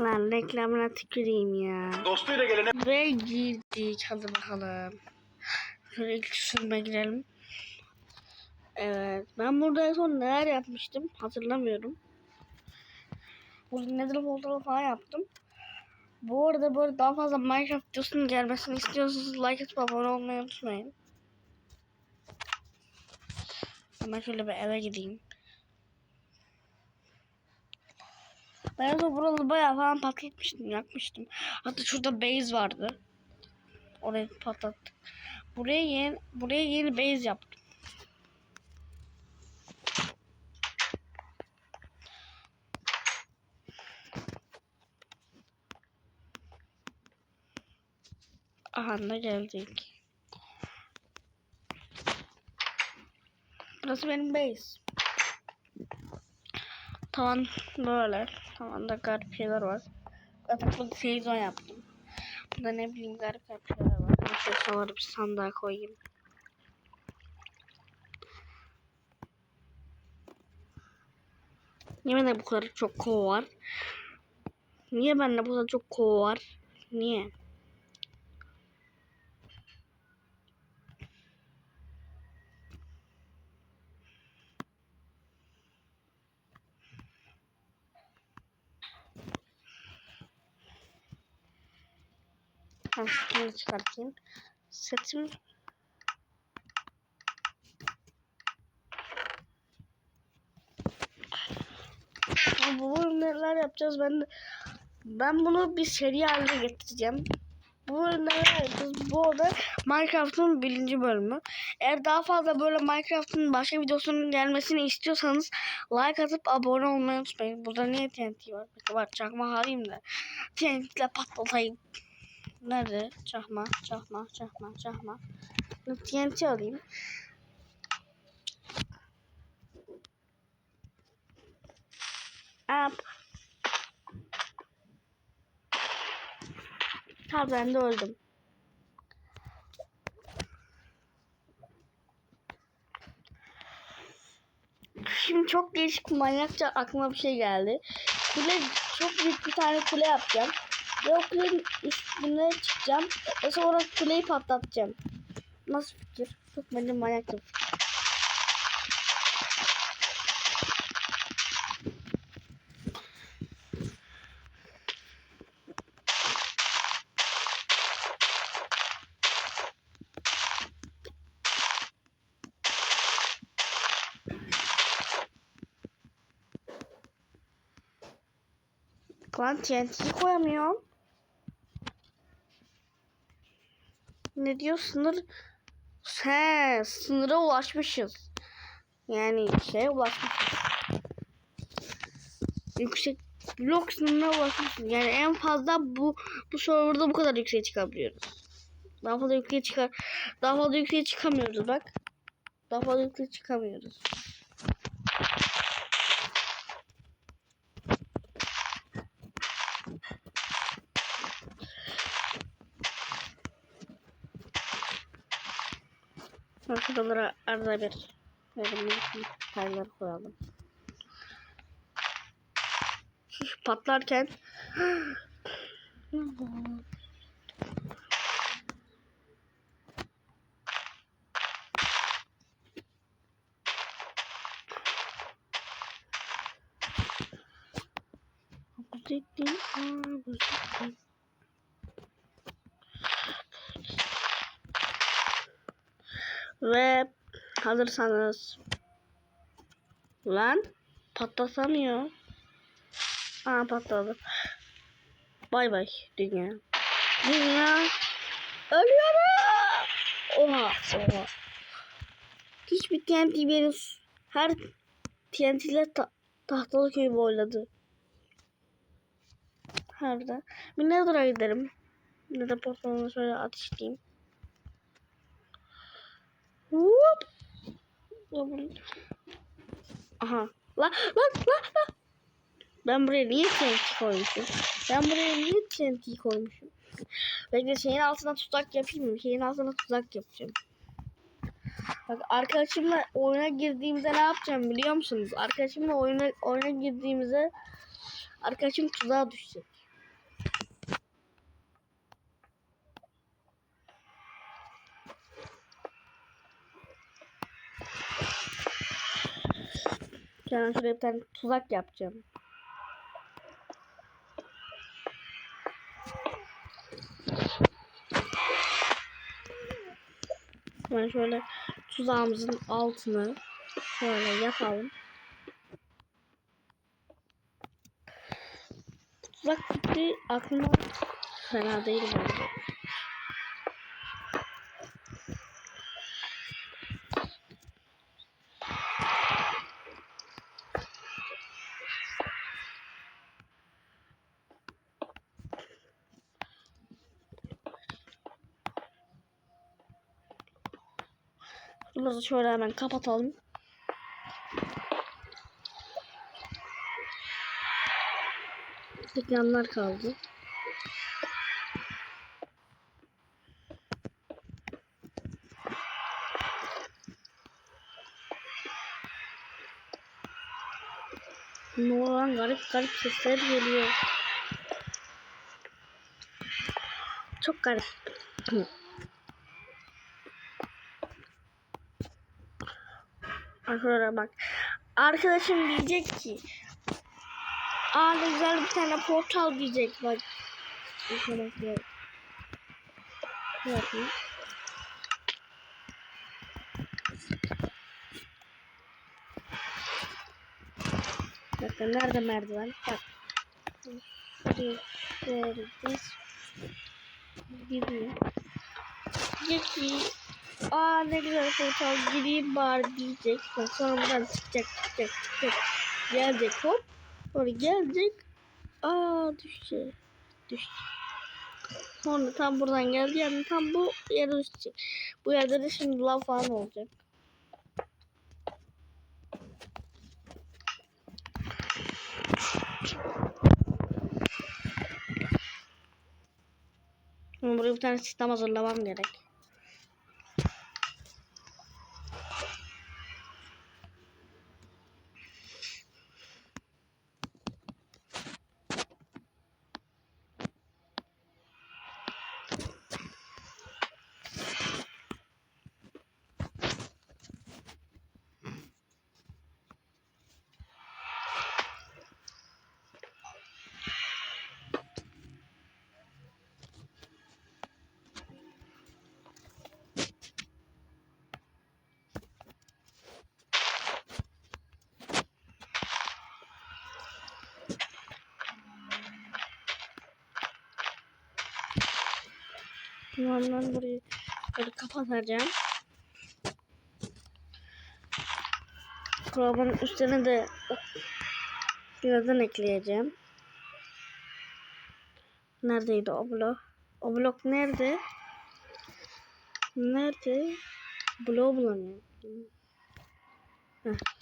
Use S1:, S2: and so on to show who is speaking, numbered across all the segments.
S1: Lan reklamına tüküreyim ya.
S2: Dostuyla gelene
S1: Ve girdik. Hadi bakalım. Şöyle ilk sürüme girelim. Evet. Ben burada en son neler yapmıştım hatırlamıyorum. Burada nedir folder falan yaptım. Bu arada böyle daha fazla Minecraft videosunun gelmesini istiyorsanız like atıp abone olmayı unutmayın. Hemen şöyle bir eve gideyim. Ben en son buraları bayağı falan patlatmıştım, yakmıştım. Hatta şurada base vardı. Orayı patlattık. Buraya yeni, buraya yeni base yaptım. Aha ne geldik. Burası benim base. Tavan böyle. Tavanda garip şeyler var. Burada televizyon yaptım. Burada ne bileyim garip garip şeyler var. Neyse sonra bir sandığa koyayım. Niye bende bu kadar çok kova var? Niye bende bu kadar çok kova var? Niye? Ben setimi çıkartayım. Setim bu neler yapacağız ben ben bunu bir seri haline getireceğim. Bu neler yapacağız? Bu arada Minecraft'ın birinci bölümü. Eğer daha fazla böyle Minecraft'ın başka videosunun gelmesini istiyorsanız like atıp abone olmayı unutmayın. Burada niye TNT var? Var çakma halim de. TNT patlatayım. Nerede? Çakma, çakma, çakma, çakma. TNT alayım. Up. Tabii ben de öldüm. Şimdi çok değişik manyakça aklıma bir şey geldi. Kule çok büyük bir tane kule yapacağım. Ve o kulenin üstüne çıkacağım. Ve sonra kuleyi patlatacağım. Nasıl fikir? Çok bence manyakça bir fikir. Lan TNT'yi koyamıyorum. Ne diyor sınır? He, sınıra ulaşmışız. Yani şeye ulaşmışız. Yüksek blok sınırına ulaşmışız. Yani en fazla bu bu serverda bu kadar yükseğe çıkabiliyoruz. Daha fazla yükseğe çıkar. Daha fazla yükseğe çıkamıyoruz bak. Daha fazla yükseğe çıkamıyoruz. Şuralara arada bir böyle minik taylar koyalım. Patlarken Bu dediğim, aa, bu dediğim. Ve hazırsanız lan patlatamıyor. Aa patladı. Bay bay dünya. Dünya ölüyorum. Oha oha. Hiçbir TNT benim her TNT'ler ta tahtalı köyü boyladı. Nerede? Bir Nether'a giderim. Nether portalını şöyle ateşleyeyim. Hop. Aha. Lan lan lan lan. Ben buraya niye TNT koymuşum? Ben buraya niye TNT koymuşum? Bekle şeyin altına tuzak yapayım mı? Şeyin altına tuzak yapacağım. Bak arkadaşımla oyuna girdiğimde ne yapacağım biliyor musunuz? Arkadaşımla oyuna oyuna girdiğimizde arkadaşım tuzağa düşecek. Ben şuraya bir tane tuzak yapacağım. Ben şöyle tuzağımızın altını şöyle yapalım. Tuzak fikri aklıma fena değil bence. Bunları şöyle hemen kapatalım. Tek yanlar kaldı. Ne olan garip garip sesler geliyor. Çok garip. Arkadaşlar bak. Arkadaşım diyecek ki Aa ne güzel bir tane portal diyecek bak. Yapayım. Şöyle yapayım. Bakın nerede merdiven? Bak. Şuraya vereceğiz. Gidiyor. Aa ne güzel portal gireyim bari diyecek. Bak sonra buradan çıkacak çıkacak çıkacak. Gelecek hop. Sonra gelecek. Aa düşecek. Düşecek. Sonra tam buradan geldi yani tam bu yere düşecek. Bu yerde de şimdi lav falan olacak. Buraya bir tane sistem hazırlamam gerek. Ben burayı böyle kapatacağım. Programın üstüne de birazdan ekleyeceğim. Neredeydi o blok? O blok nerede? Nerede? Bloğu bulamıyorum. Heh.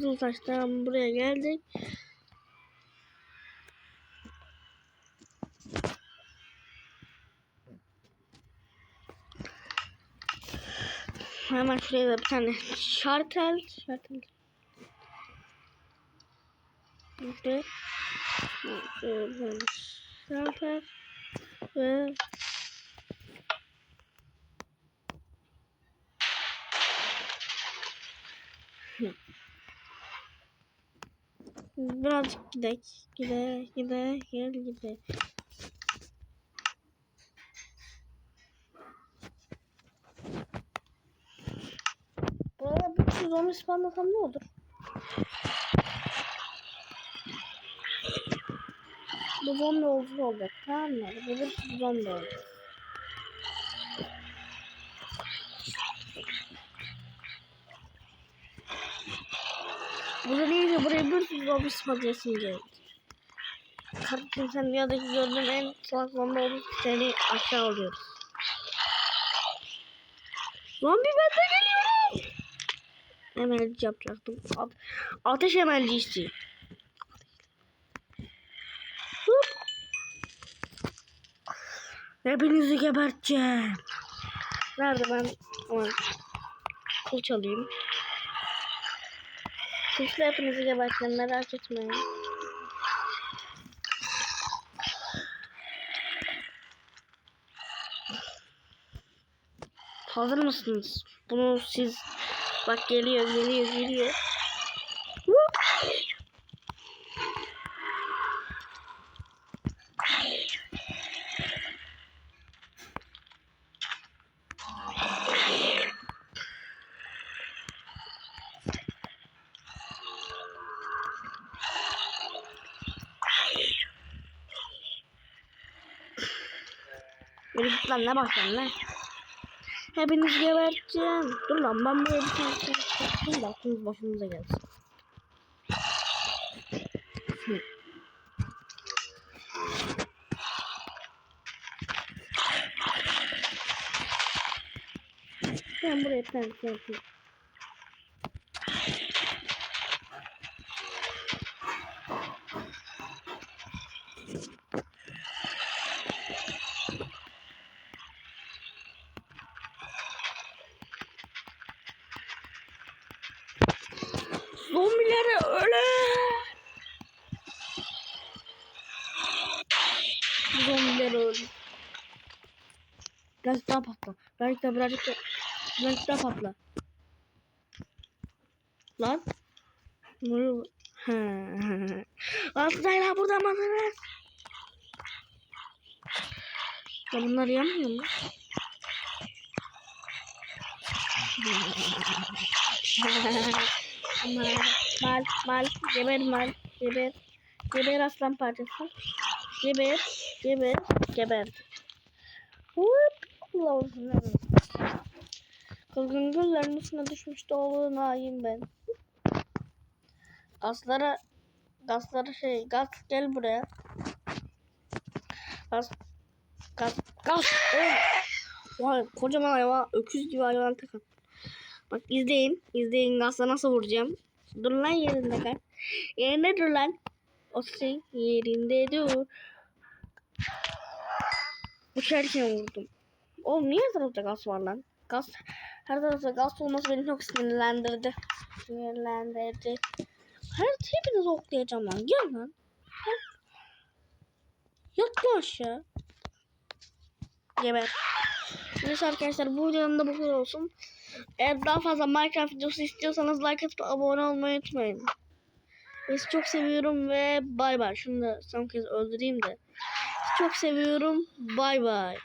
S1: Kızıltaş'tan buraya geldik. Hemen şuraya da bir tane şartel. Şartel. Tane şartel. Ve Birazcık gidek. Gide, gide, gel gide. Burada bir sürü zombi spawnlasam ne olur? Bu zombi oldu olacak tamam mı? Bu bir zombi olacak. Burada neyse buraya bir sürü zombi spawnlasın gerekir. Kardeşim sen dünyadaki gördüğüm en salak zombi olmuş seni aşağı alıyoruz. Zombi ben de geliyorum. Emelci yapacaktım. Ateş emelcisi. Hop. Hepinizi geberteceğim. Nerede ben? Aman. Kılıç alayım. Suçlu hepinizi gebertirim merak etmeyin. Hazır mısınız? Bunu siz bak geliyor geliyor geliyor. Beni git lan ne bakıyorsun lan? Hepiniz geberteceğim. Dur lan ben buraya bir şey çıkartayım da aklınız başınıza gelsin. Ben buraya tane şey yapayım. Birazcık daha patla. Birazcık daha birazcık daha. Birazcık daha patla. Lan. Bunu... Ha. Altındayla burada mısınız? Ya bunlar yanmıyor mu? mal, mal, mal, geber mal, geber, geber aslan parçası. Geber, geber, geber. Hop, kulağımın Kızgın güllerin üstüne düşmüş doğulu naim ben. Gazlara, gazlara şey, gaz gel buraya. Gaz, gaz, gaz. Vay kocaman hayvan, öküz gibi hayvan takın. Bak izleyin. izleyin gazla nasıl vuracağım. Dur lan yerinde kal. Yerinde dur lan. O şey yerinde dur. Uçarken vurdum. Oğlum niye her tarafta gaz var lan? Gaz, her tarafta gaz olması beni çok sinirlendirdi. Sinirlendirdi. Her hepinizi oklayacağım lan. Gel lan. Yat lan aşağı. Geber. Neyse arkadaşlar bu videonun da bu kadar olsun. Eğer daha fazla Minecraft videosu istiyorsanız like atıp abone olmayı unutmayın. Sizi çok seviyorum ve bay bay. Şunu da son kez öldüreyim de. Sizi çok seviyorum. Bay bay.